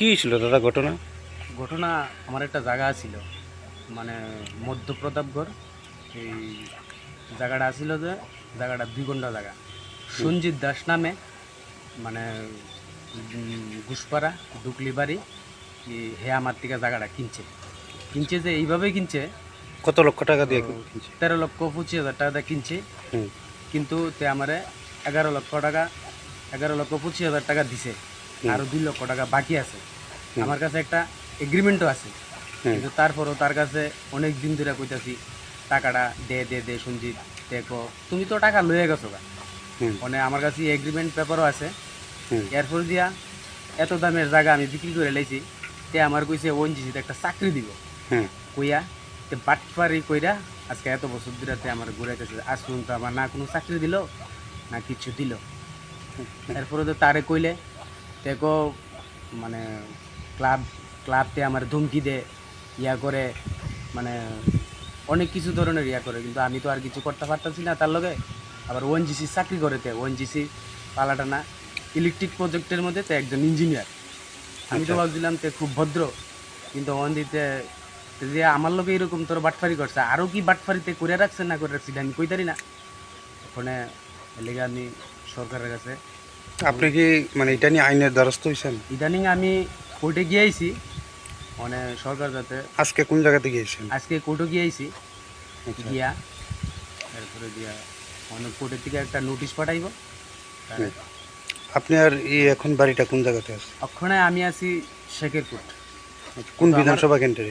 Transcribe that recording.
কি ছিল দাদা ঘটনা? ঘটনা আমার একটা জায়গা ছিল মানে মধ্য প্রতাপগড় এই জায়গাটা ছিল যে জায়গাটা দুই ঘণ্টা জায়গা। সঞ্জিত দাস নামে মানে ঘুষপাড়া দুকলি বাড়ি কি হে আমার থেকে জায়গাটা কিনছে। কিনছে যে এইভাবে কিনছে। কত লক্ষ টাকা দিয়ে কিনছে? তেরো লক্ষ পঁচিশ হাজার টাকা দিয়ে কিনছে। কিন্তু তে আমারে এগারো লক্ষ টাকা এগারো লক্ষ পঁচিশ হাজার টাকা দিছে। আরও দুই লক্ষ টাকা বাকি আছে। আমার কাছে একটা এগ্রিমেন্টও আছে। কিন্তু তারপরও তার কাছে অনেক দিন ধরে কইতাছি টাকাটা দে দে দে সঞ্জিত দেখো। তুমি তো টাকা লয়ে গেছো গা। মানে আমার কাছে এগ্রিমেন্ট পেপারও আছে। এরপর দিয়া এত দামের জায়গা আমি বিক্রি করে লাইছি তে আমার কইছে ওএনজিসিতে একটা চাকরি দিব। কইয়া তে বাটপারি কইরা আজকে এত বছর ধরে তে আমার ঘুরাইতেছে আজ পর্যন্ত আমার না কোনো চাকরি দিল না কিছু দিল। এরপরে তো তারে কইলে তেকো মানে ক্লাব ক্লাবতে আমার ধমকি দে ইয়া করে মানে অনেক কিছু ধরনের ইয়া করে কিন্তু আমি তো আর কিছু করতে পারতাছি না। তার লগে আবার ওএনজিসি চাকরি করে তে ওএনজিসি পালাটা না ইলেকট্রিক প্রজেক্টের মধ্যে তে একজন ইঞ্জিনিয়ার। আমি তো ভাবছিলাম তে খুব ভদ্র কিন্তু ওয়ান্দিতে যে আমার লোকে এরকম তোর বাটফারি করছে আরও কি বাটফারিতে করে রাখছে না করে রাখছে আমি কইতারি না। ওখানে লেগে আমি সরকারের কাছে আপনি কি মানে এটা নিয়ে আইনের দ্বারস্থ হয়েছেন ইদানিং আমি কোর্টে গিয়েছি মানে সরকার যাতে আজকে কোন জায়গাতে গিয়েছেন? আজকে কোর্টে গিয়েছি আচ্ছা। গিয়া তারপরে দিয়া মানে কোর্টের থেকে একটা নোটিশ পাঠাইব। আর এই এখন বাড়িটা কোন জায়গাতে আছে? ওখানে আমি আছি শেখের কোর্ট কোন বিধানসভা কেন্দ্রে?